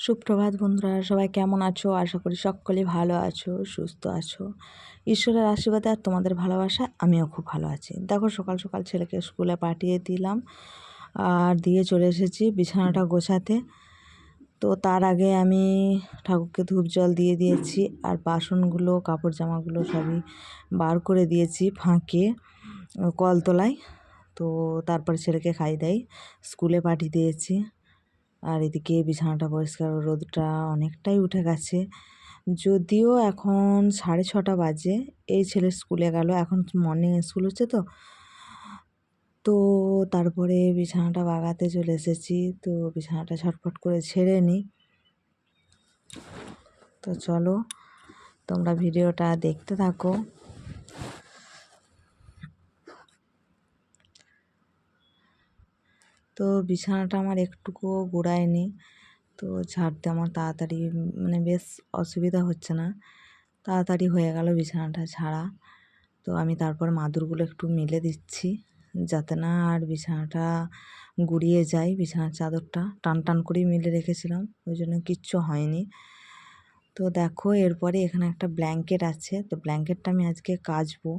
সুপ্রভাত বন্ধুরা, সবাই কেমন আছো? আশা করি সকলে ভালো আছো, সুস্থ আছো। ঈশ্বরের আশীর্বাদে আর তোমাদের ভালোবাসা আমিও খুব ভালো আছি। দেখো, সকাল সকাল ছেলেকে স্কুলে পাঠিয়ে দিলাম আর দিয়ে চলে এসেছি বিছানাটা গোছাতে। তো তার আগে আমি ঠাকুরকে ধূপ জল দিয়ে দিয়েছি আর বাসনগুলো, কাপড় জামাগুলো সবই বার করে দিয়েছি ফাঁকে, কলতলায়। তো তারপরে ছেলেকে খাই দেয় স্কুলে পাঠিয়ে দিয়েছি। আর এদিকে বিছানাটা পরিষ্কার, রোদটা অনেকটাই উঠে গেছে। যদিও এখন সাড়ে ছটা বাজে, এই ছেলে স্কুলে গেল, এখন মর্নিং স্কুল হচ্ছে তো। তো তারপরে বিছানাটা বাগাতে চলে এসেছি, তো বিছানাটা ছটফট করে ছেড়ে নিই। তো চলো, তোমরা ভিডিওটা দেখতে থাকো। তো বিছানাটা আমার একটুকুও গোড়ায়নি। তো ঝাড়তে আমার তাড়াতাড়ি মানে বেশ অসুবিধা হচ্ছে না। তাড়াতাড়ি হয়ে গেল বিছানাটা ছাড়া তো আমি তারপর মাদুরগুলো একটু মেলে দিচ্ছি যাতে না আর বিছানাটা গুড়িয়ে যায়, বিছানার চাদরটা টান টান করেই মিলে রেখেছিলাম, ওই জন্য কিচ্ছু হয়নি। তো দেখো এরপরে এখানে একটা ব্ল্যাঙ্কেট আছে, তো ব্ল্যাঙ্কেটটা আমি আজকে কাচবো।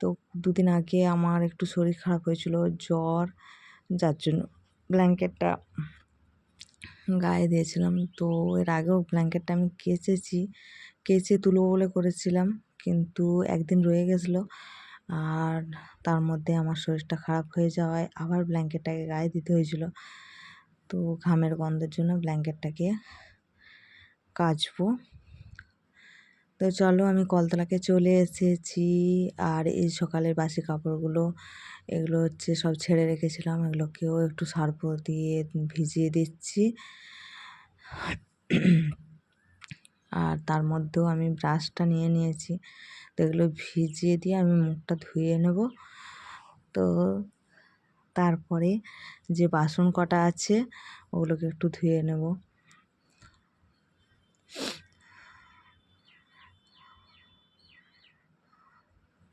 তো দুদিন আগে আমার একটু শরীর খারাপ হয়েছিল, জ্বর যার জন্য ব্ল্যাঙ্কেটটা গায়ে দিয়েছিলাম। তো এর আগেও ব্ল্যাঙ্কেটটা আমি কেচেছি কেচে তুলবো বলে করেছিলাম, কিন্তু একদিন রয়ে গেছিল আর তার মধ্যে আমার শরীরটা খারাপ হয়ে যাওয়ায় আবার ব্ল্যাঙ্কেটটাকে গায়ে দিতে হয়েছিল। তো ঘামের গন্ধের জন্য ব্ল্যাঙ্কেটটাকে কাচবো। তো চলো আমি কলতলাকে চলে এসেছি। আর এই সকালের বাসি কাপড়গুলো, এগুলো হচ্ছে সব ছেড়ে রেখেছিলাম। এগুলোকেও একটু সার্ফ দিয়ে ভিজিয়ে দিচ্ছি। আর তার মধ্যেও আমি ব্রাশটা নিয়ে নিয়েছি। তো এগুলো ভিজিয়ে দিয়ে আমি মুখটা ধুয়ে নেব। তো তারপরে যে বাসন কটা আছে, ওগুলোকে একটু ধুয়ে নেব।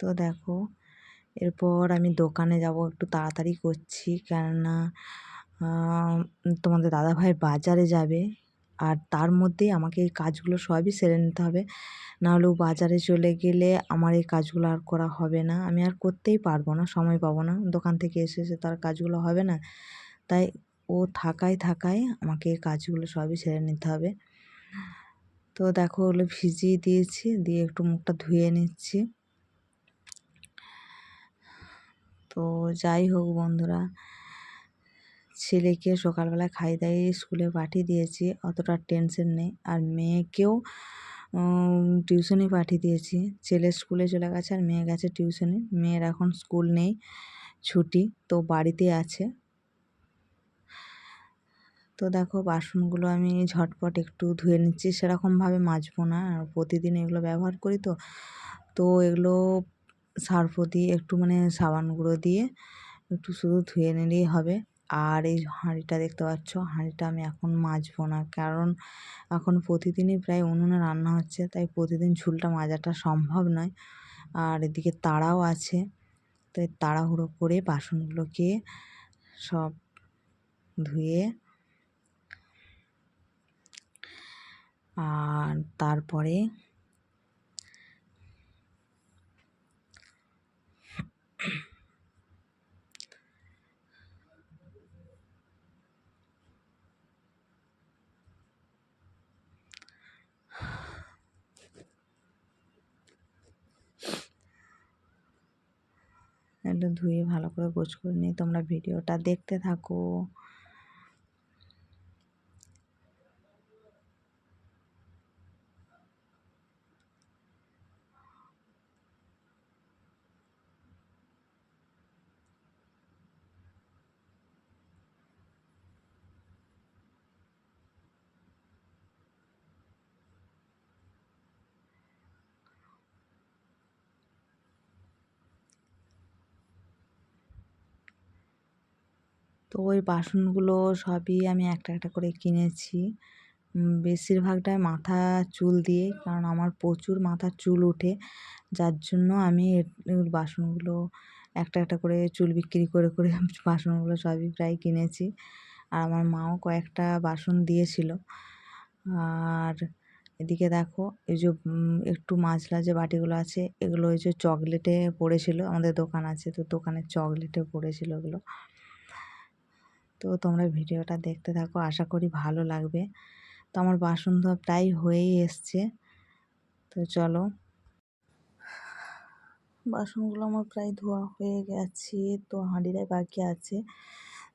তো দেখো, এরপর আমি দোকানে যাব, একটু তাড়াতাড়ি করছি। কেননা তোমাদের দাদাভাই বাজারে যাবে আর তার মধ্যেই আমাকে এই কাজগুলো সবই সেরে নিতে হবে। নাহলেও বাজারে চলে গেলে আমার এই কাজগুলো আর করা হবে না। আমি আর করতেই পারব না, সময় পাবো না। দোকান থেকে এসে এসে তার কাজগুলো হবে না। তাই ও থাকায় থাকায় আমাকে এই কাজগুলো সবই সেরে নিতে হবে। তো দেখো, ওগুলো ভিজিয়ে দিয়েছি, দিয়ে একটু মুখটা ধুয়ে নিচ্ছি। তো যাই হোক বন্ধুরা, ছেলেকে সকালবেলা খাই দাইয়ে স্কুলে পাঠিয়ে দিয়েছি, অতটা টেনশন নেই। আর মেয়েকেও টিউশনি পাঠিয়ে দিয়েছি। ছেলে স্কুলে চলে গেছে আর মেয়ে গেছে টিউশনি। মেয়ের এখন স্কুল নেই, ছুটি, তো বাড়িতে আছে। তো দেখো, বাসনগুলো আমি ঝটপট একটু ধুয়ে নিচ্ছি। সেরকমভাবে মাজবো না। আর প্রতিদিন এগুলো ব্যবহার করি তো তো এগুলো সার্ফ দিয়ে একটু মানে সাবান গুঁড়ো দিয়ে একটু শুধু ধুয়ে নিলেই হবে। আর এই হাঁড়িটা দেখতে পাচ্ছ, হাঁড়িটা আমি এখন মাজবো না। কারণ এখন প্রতিদিনই প্রায় উনুনে রান্না হচ্ছে, তাই প্রতিদিন ঝুলটা মাজাটা সম্ভব নয়। আর এদিকে তাড়াও আছে, তাই তাড়াহুড়ো করে বাসনগুলোকে সব ধুয়ে আর তারপরে একটু ধুয়ে ভালো করে গোছ করে নিয়ে তোমরা ভিডিওটা দেখতে থাকো। ওই বাসনগুলো সবই আমি একটা একটা করে কিনেছি। বেশিরভাগটাই মাথা চুল দিয়ে, কারণ আমার প্রচুর মাথার চুল ওঠে। যার জন্য আমি বাসনগুলো একটা একটা করে চুল বিক্রি করে করে বাসনগুলো সবই প্রায় কিনেছি। আর আমার মাও কয়েকটা বাসন দিয়েছিল। আর এদিকে দেখো, এই যে একটু মাছলা যে বাটিগুলো আছে, এগুলো ওই যে চকলেটে পড়েছিল, আমাদের দোকান আছে, তো দোকানের চকলেটে পড়েছিল ওগুলো। তো তোমরা ভিডিওটা দেখতে থাকো, আশা করি ভালো লাগবে। তো আমার বাসন ধোয়া প্রায় হয়েই এসছে। তো চলো। বাসনগুলো আমার প্রায় ধোয়া হয়ে গেছে, তো হাঁড়িটাই বাকি আছে।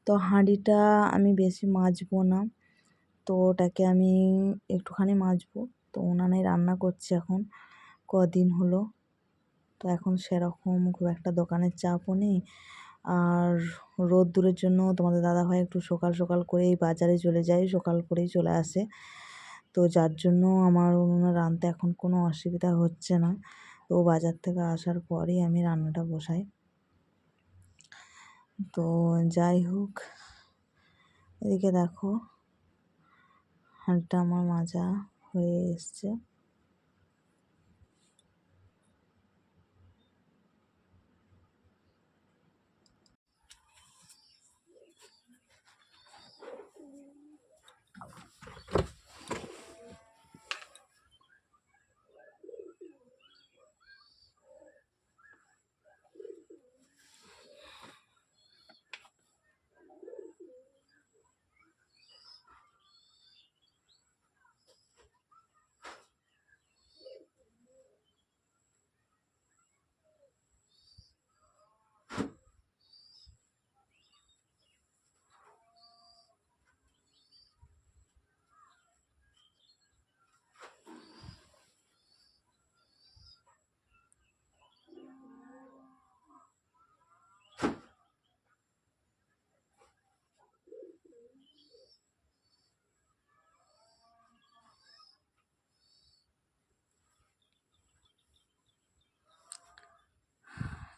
তো হাঁড়িটা আমি বেশি মাজবো না, তো ওটাকে আমি একটুখানি মাজবো। তো উনানে রান্না করছি এখন, কদিন হলো। তো এখন সেরকম খুব একটা দোকানের চাপও নেই। আর রোদ্দুরের জন্য তোমাদের দাদাভাই একটু সকাল সকাল করেই বাজারে চলে যায়, সকাল করেই চলে আসে। তো যার জন্য আমার উনুনে রাঁধতে এখন কোনো অসুবিধা হচ্ছে না। তো বাজার থেকে আসার পরেই আমি রান্নাটা বসাই। তো যাই হোক, এদিকে দেখো, হাঁড়িটা আমার মাজা হয়ে এসছে।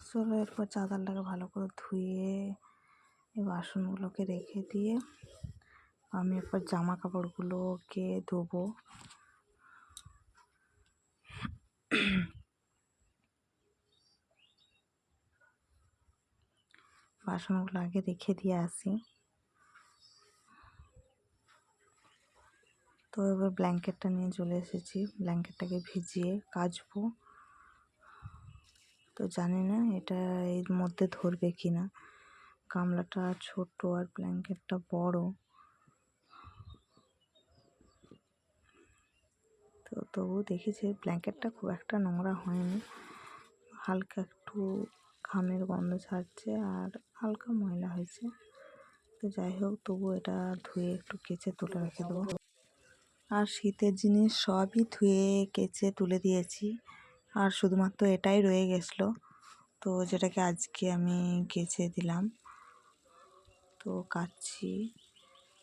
চলো এরপর চাদরটাকে ভালো করে ধুয়ে এই বাসনগুলোকে রেখে দিয়ে আমি এরপর জামা কাপড়গুলোকে ধোবো। বাসনগুলো আগে রেখে দিয়ে আসি। তো এবার ব্ল্যাঙ্কেটটা নিয়ে চলে এসেছি। ব্ল্যাঙ্কেটটাকে ভিজিয়ে কাচবো। তো জানি না এটা এর মধ্যে ধরবে কি না গামলাটা ছোট আর ব্ল্যাঙ্কেটটা বড়। তো তবু দেখেছি ব্ল্যাঙ্কেটটা খুব একটা নোংরা হয়নি। হালকা একটু ঘামের গন্ধ ছাড়ছে আর হালকা ময়লা হয়েছে। তো যাই হোক, তবু এটা ধুয়ে একটু কেচে তুলে রেখে দেবো। আর শীতের জিনিস সবই ধুয়ে কেচে তুলে দিয়েছি। আর শুধুমাত্র এটাই রয়ে গেছিল। তো যেটাকে আজকে আমি কেচে দিলাম। তো কাচ্ছি।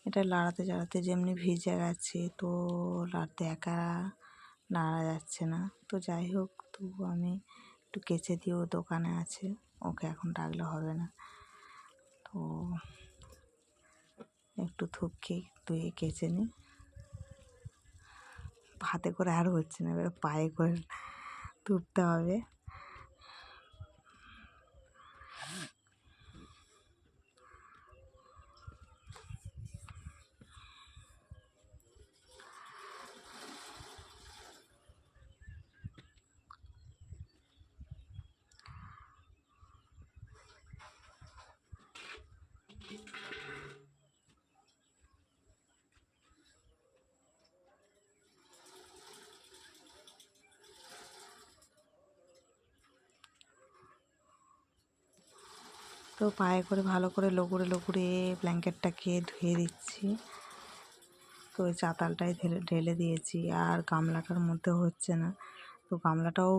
এটা লাড়াতে চাড়াতে যেমনি ভিজে গেছে, তো লাড়তে একা নাড়া যাচ্ছে না। তো যাই হোক, তবু আমি একটু কেচে দিয়ে ও দোকানে আছে, ওকে এখন ডাকলে হবে না। তো একটু থুপকে ধুয়ে কেচে নিই হাতে করে আর হচ্ছে না, এবার পায়ে করে তুলতে হবে। তো পায়ে করে ভালো করে লগুড়ে লগুড়ে ব্ল্যাঙ্কেটটাকে ধুয়ে দিচ্ছি। তো ওই চাতালটাই ঢেলে ঢেলে দিয়েছি। আর গামলাটার মধ্যে হচ্ছে না। তো গামলাটাও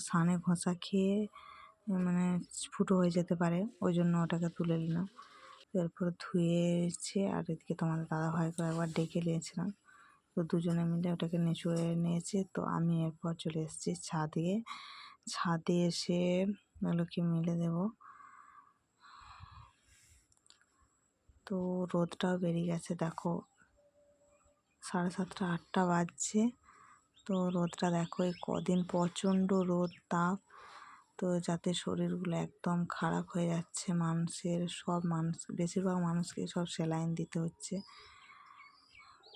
সানে ঘষা খেয়ে মানে ফুটো হয়ে যেতে পারে। ওই জন্য ওটাকে তুলে নিলাম। এরপর ধুয়েছে। আর এদিকে তোমাদের দাদা ভাই ভাইকে একবার ডেকে নিয়েছিলাম। তো দুজনে মিলে ওটাকে নেচুড়ে নিয়েছে। তো আমি এরপর চলে এসেছি ছাদে। ছাদে এসে ওগুলোকে মিলে দেবো। তো রোদটাও বেরিয়ে গেছে, দেখো। সাড়ে সাতটা, আটটা বাজছে। তো রোদটা দেখো, এই কদিন প্রচণ্ড রোদ, তাপ। তো যাতে শরীরগুলো একদম খারাপ হয়ে যাচ্ছে, মানুষের সব মানুষ, বেশিরভাগ মানুষকে সব স্যালাইন দিতে হচ্ছে।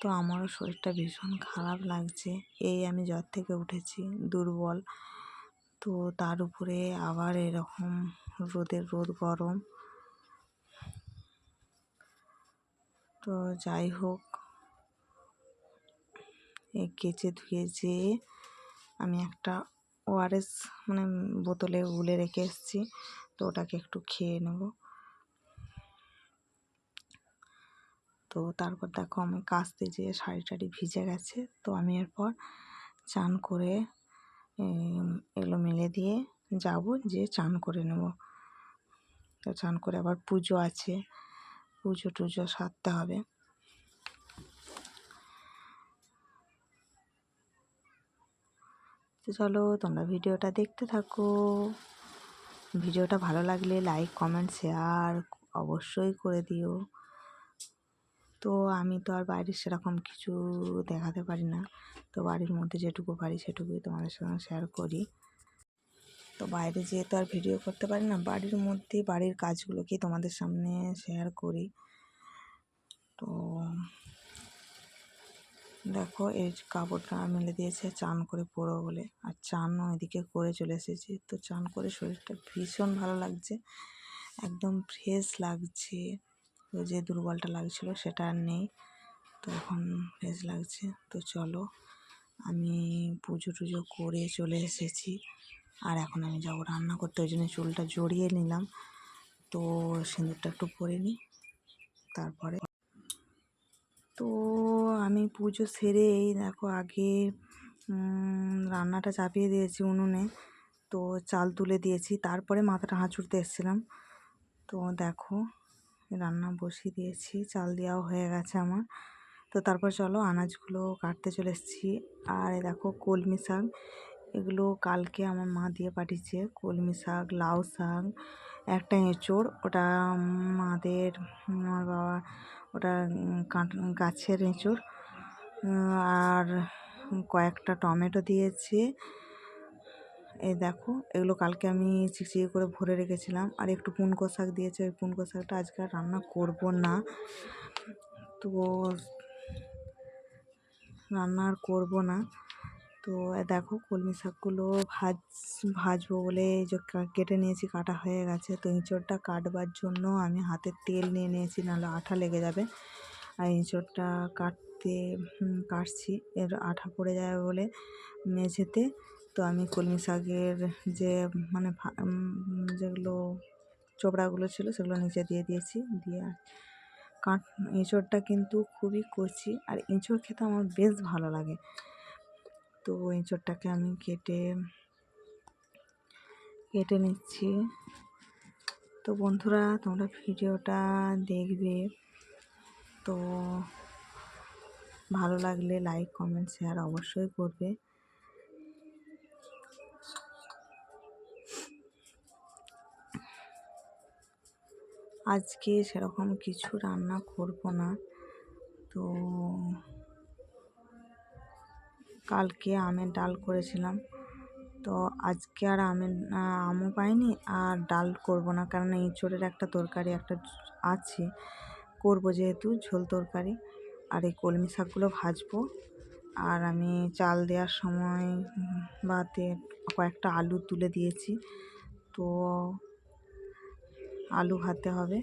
তো আমারও শরীরটা ভীষণ খারাপ লাগছে। এই আমি জ্বর থেকে উঠেছি, দুর্বল। তো তার উপরে আবার এরকম রোদের রোদ গরম। তো যাই হোক কেচে ধুয়ে যেয়ে আমি একটা ওআরএস মানে বোতলে গুলে রেখে এসেছি, তো ওটাকে একটু খেয়ে নেব। তো তারপর দেখো আমি কাচতে যেয়ে শাড়ি টাড়ি ভিজে গেছে, তো আমি এরপর চান করে এগুলো মেলে দিয়ে যাব, যে চান করে নেব। তো চান করে আবার পুজো আছে। পুজো টুজো সারতে হবে। তো চলো তোমরা ভিডিওটা দেখতে থাকো। ভিডিওটা ভালো লাগলে লাইক কমেন্ট শেয়ার অবশ্যই করে দিও। তো আমি তো আর বাইরের সেরকম কিছু দেখাতে পারি না। তো বাড়ির মধ্যে যেটুকু পারি সেটুকুই তোমাদের সঙ্গে শেয়ার করি। তো বাইরে যেয়ে তো আর ভিডিও করতে পারি না। বাড়ির মধ্যে, বাড়ির কাজগুলোকে তোমাদের সামনে শেয়ার করি। তো দেখো, এই কাপড়টা মেলে দিয়েছে, চান করে পরো বলে। আর চানও এদিকে করে চলে এসেছি। তো চান করে শরীরটা ভীষণ ভালো লাগছে। একদম ফ্রেশ লাগছে। তো যে দুর্বলটা লাগছিল সেটা আর নেই। তো এখন ফ্রেশ লাগছে। তো চলো, আমি পুজো টুজো করে চলে এসেছি। আর এখন আমি যাব রান্না করতে, ওই জন্য চুলটা জড়িয়ে নিলাম। তো সিঁদুরটা একটু পরে নিই, তারপরে। তো আমি পুজো সেরে এই দেখো আগে রান্নাটা চাপিয়ে দিয়েছি উনুনে। তো চাল তুলে দিয়েছি, তারপরে মাথাটা হাঁচুড়তে এসেছিলাম। তো দেখো, রান্না বসিয়ে দিয়েছি, চাল দেওয়াও হয়ে গেছে আমার। তো তারপর চলো, আনাজগুলো কাটতে চলে এসেছি। আর দেখো, কলমি শাক এগুলো কালকে আমার মা দিয়ে পাঠিয়েছে, কলমি শাক, লাউ শাক, একটা এঁচোড়। ওটা মাদের, আমার বাবা, ওটা গাছের এঁচোড়। আর কয়েকটা টমেটো দিয়েছে। এই দেখো, এগুলো কালকে আমি চিকচিকি করে ভরে রেখেছিলাম। আর একটু পুনকো শাক দিয়েছে, ওই পুনকো শাকটা আজকে আর রান্না করব না। তো রান্না আর করব না। তো দেখো কলমি শাকগুলো ভাজ, ভাজবো বলে যে কেটে নিয়েছি, কাটা হয়ে গেছে। তো এঁচোড়টা কাটবার জন্য আমি হাতে তেল নিয়ে নিয়েছি, নাহলে আঠা লেগে যাবে। আর এঁচোড়টা কাটতে কাটছি। এর আঠা পড়ে যাবে বলে মেঝেতে। তো আমি কলমি শাকের যে মানে যেগুলো চোপড়াগুলো ছিল, সেগুলো নিচে দিয়ে দিয়েছি। দিয়ে কাঠ এঁচোড়টা কিন্তু খুবই কচি। আর এঁচোড় খেতে আমার বেশ ভালো লাগে। তো এঁচোড়টাকে আমি কেটে কেটে নিচ্ছি। তো বন্ধুরা, তোমরা ভিডিওটা দেখবে। তো ভালো লাগলে লাইক, কমেন্ট, শেয়ার অবশ্যই করবে। আজকে সেরকম কিছু রান্না করব না। তো কালকে আমের ডাল করেছিলাম। তো আজকে আর আমের আমও পাইনি আর ডাল করব না। কারণ এঁচোড়ের একটা তরকারি একটা আছে। করব যেহেতু ঝোল তরকারি। আর এই কলমি শাকগুলো ভাজবো। আর আমি চাল দেওয়ার সময় বাতে কয়েকটা আলু তুলে দিয়েছি। তো আলু ভাতে হবে।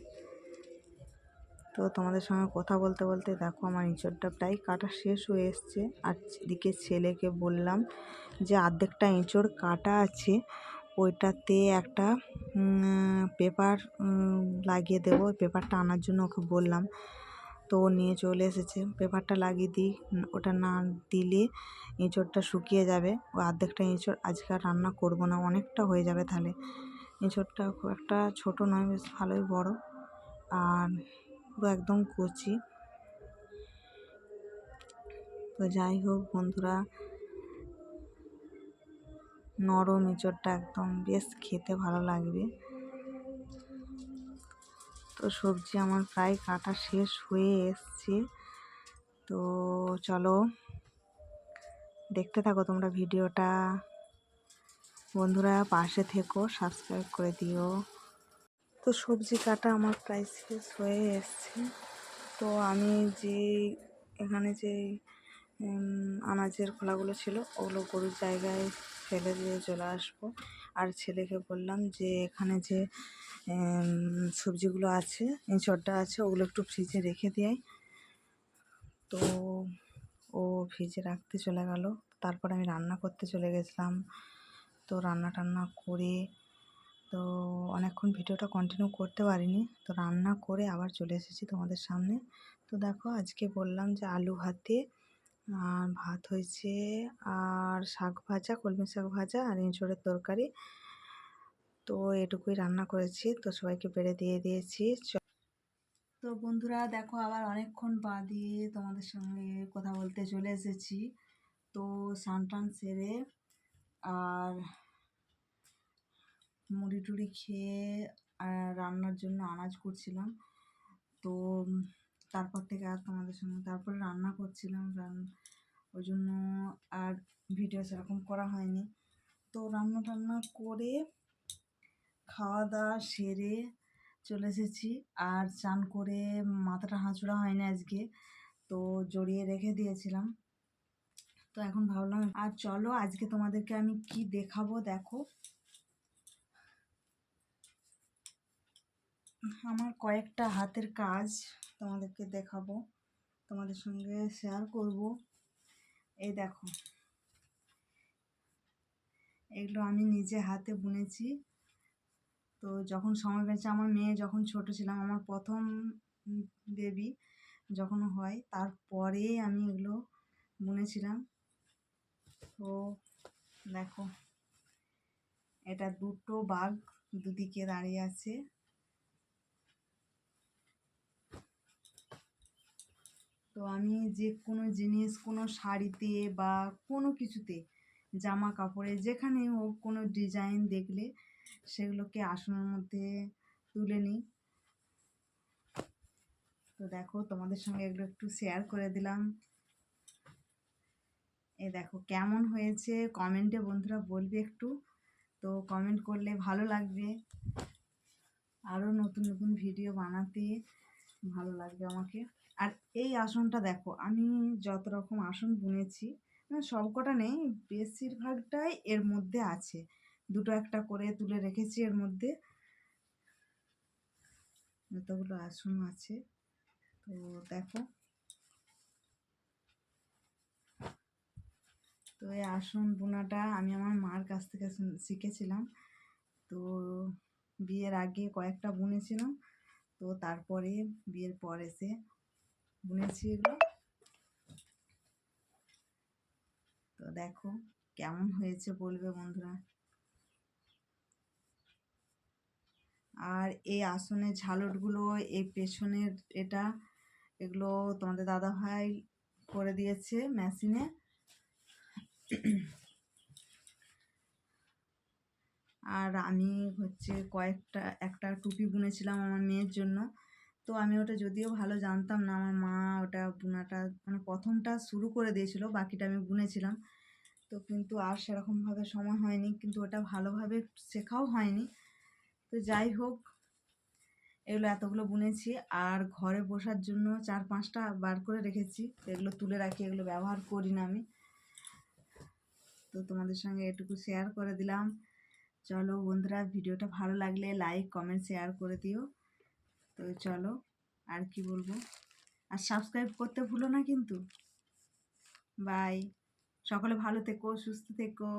তো তোমাদের সঙ্গে কথা বলতে বলতে দেখো আমার এঁচোড়টা প্রায় কাটা শেষ হয়ে এসছে। আর এদিকে ছেলেকে বললাম যে আর্ধেকটা এঁচোড় কাটা আছে, ওইটাতে একটা পেপার লাগিয়ে দেবো। পেপারটা আনার জন্য ওকে বললাম। তো ও নিয়ে চলে এসেছে। পেপারটা লাগিয়ে দিই। ওটা না দিলে এঁচোড়টা শুকিয়ে যাবে। ও আর্ধেকটা এঁচোড় আজকে আর রান্না করব না। অনেকটা হয়ে যাবে তাহলে। এঁচোড়টা খুব একটা ছোটো নয়, বেশ ভালোই বড়। আর পুরো একদম কচি। তো যাই হোক বন্ধুরা, নরম এঁচোড়টা একদম বেশ খেতে ভালো লাগবে। তো সবজি আমার প্রায় কাটা শেষ হয়ে এসছে। তো চলো, দেখতে থাকো তোমরা ভিডিওটা। বন্ধুরা পাশে থেকো সাবস্ক্রাইব করে দিও। তো সবজি কাটা আমার প্রায় শেষ হয়ে এসছে। তো আমি যে এখানে যে আনাজের খোলাগুলো ছিল, ওগুলো গরুর জায়গায় ফেলে দিয়ে চলে আসব। আর ছেলেকে বললাম যে, এখানে যে সবজিগুলো আছে, এঁচড়টা আছে, ওগুলো একটু ফ্রিজে রেখে দেয় তো ও ফ্রিজে রাখতে চলে গেল। তারপর আমি রান্না করতে চলে গেছিলাম। তো রান্না টান্না করে তো অনেকক্ষণ ভিডিওটা কন্টিনিউ করতে পারিনি। তো রান্না করে আবার চলে এসেছি তোমাদের সামনে। তো দেখো, আজকে বললাম যে আলু ভাতে, আর ভাত হয়েছে, আর শাক ভাজা, কলমি শাক ভাজা, আর এঁচড়ের তরকারি। তো এটুকুই রান্না করেছি। তো সবাইকে বেড়ে দিয়ে দিয়েছি। তো বন্ধুরা, দেখো, আবার অনেকক্ষণ বাদে তোমাদের সঙ্গে কথা বলতে চলে এসেছি। তো স্নান টান সেরে, আর মুড়ি টুড়ি খেয়ে রান্নার জন্য আনাজ করছিলাম। তো তারপর থেকে আর তোমাদের সঙ্গে তারপরে রান্না করছিলাম। ওই জন্য আর ভিডিও সেরকম করা হয়নি। তো রান্না টান্না করে খাওয়া দাওয়া সেরে চলে এসেছি। আর চান করে মাথাটা হাঁচড়া হয়নি আজকে, তো জড়িয়ে রেখে দিয়েছিলাম। তো এখন ভাবলাম, আর চলো আজকে তোমাদেরকে আমি কি দেখাবো দেখো। আমার কয়েকটা হাতের কাজ তোমাদেরকে দেখাবো। তোমাদের সঙ্গে শেয়ার করব। এই দেখো। এগুলো আমি নিজে হাতে বুনেছি। তো যখন সময় পেয়েছে, আমার মেয়ে যখন ছোট ছিলাম, আমার প্রথম বেবি যখন হয়, তারপরে আমি এগুলো বুনেছিলাম। তো দেখো, এটা দুটো বাঘ দুদিকে দাঁড়িয়ে আছে। তো আমি যে কোনো জিনিস, কোনো শাড়িতে বা কোনো কিছুতে, জামা কাপড়ে, যেখানে হোক কোনো ডিজাইন দেখলে সেগুলোকে আসনের মধ্যে তুলে নিই। তো দেখো, তোমাদের সঙ্গে এগুলো একটু শেয়ার করে দিলাম। এ দেখো, কেমন হয়েছে? কমেন্টে বন্ধুরা বলবে একটু। তো কমেন্ট করলে ভালো লাগবে। আরও নতুন নতুন ভিডিও বানাতে ভালো লাগবে আমাকে। আর এই আসনটা দেখো, আমি যত রকম আসন বুনেছি না সবকটা নেই, বেশিরভাগটাই এর মধ্যে আছে। দুটো একটা করে তুলে রেখেছি এর মধ্যে। যতগুলো আসন আছে, তো দেখো। তো এই আসন বোনাটা আমি আমার মার কাছ থেকে শিখেছিলাম। তো বিয়ের আগে কয়েকটা বুনেছিলাম, তো তারপরে বিয়ের পর এসে বুনেছি এগুলো। তো দেখো কেমন হয়েছে বলবে বন্ধুরা। আর এই আসনের ঝালটগুলো, এই পেছনের এটা, এগুলো তোমাদের দাদা ভাই করে দিয়েছে মেশিনে। আর আমি হচ্ছে কয়েকটা, একটা টুপি বুনেছিলাম আমার মেয়ের জন্য। তো আমি ওটা যদিও ভালো জানতাম না, আমার মা ওটা বোনাটা মানে প্রথমটা শুরু করে দিয়েছিল, বাকিটা আমি বুনেছিলাম। তো কিন্তু আর সেরকমভাবে সময় হয়নি, কিন্তু ওটা ভালোভাবে শেখাও হয়নি। তো যাই হোক, এগুলো এতগুলো বুনেছি, আর ঘরে বসার জন্য চার পাঁচটা বার করে রেখেছি, এগুলো তুলে রাখি, এগুলো ব্যবহার করি না আমি। তো তোমাদের সঙ্গে এটুকু শেয়ার করে দিলাম। চলো বন্ধুরা, ভিডিওটা ভালো লাগলে লাইক কমেন্ট শেয়ার করে দিও। তো চলো, আর কি বলব? আর সাবস্ক্রাইব করতে ভুলো না কিন্তু। বাই সকলে ভালো থেকো, সুস্থ থেকো।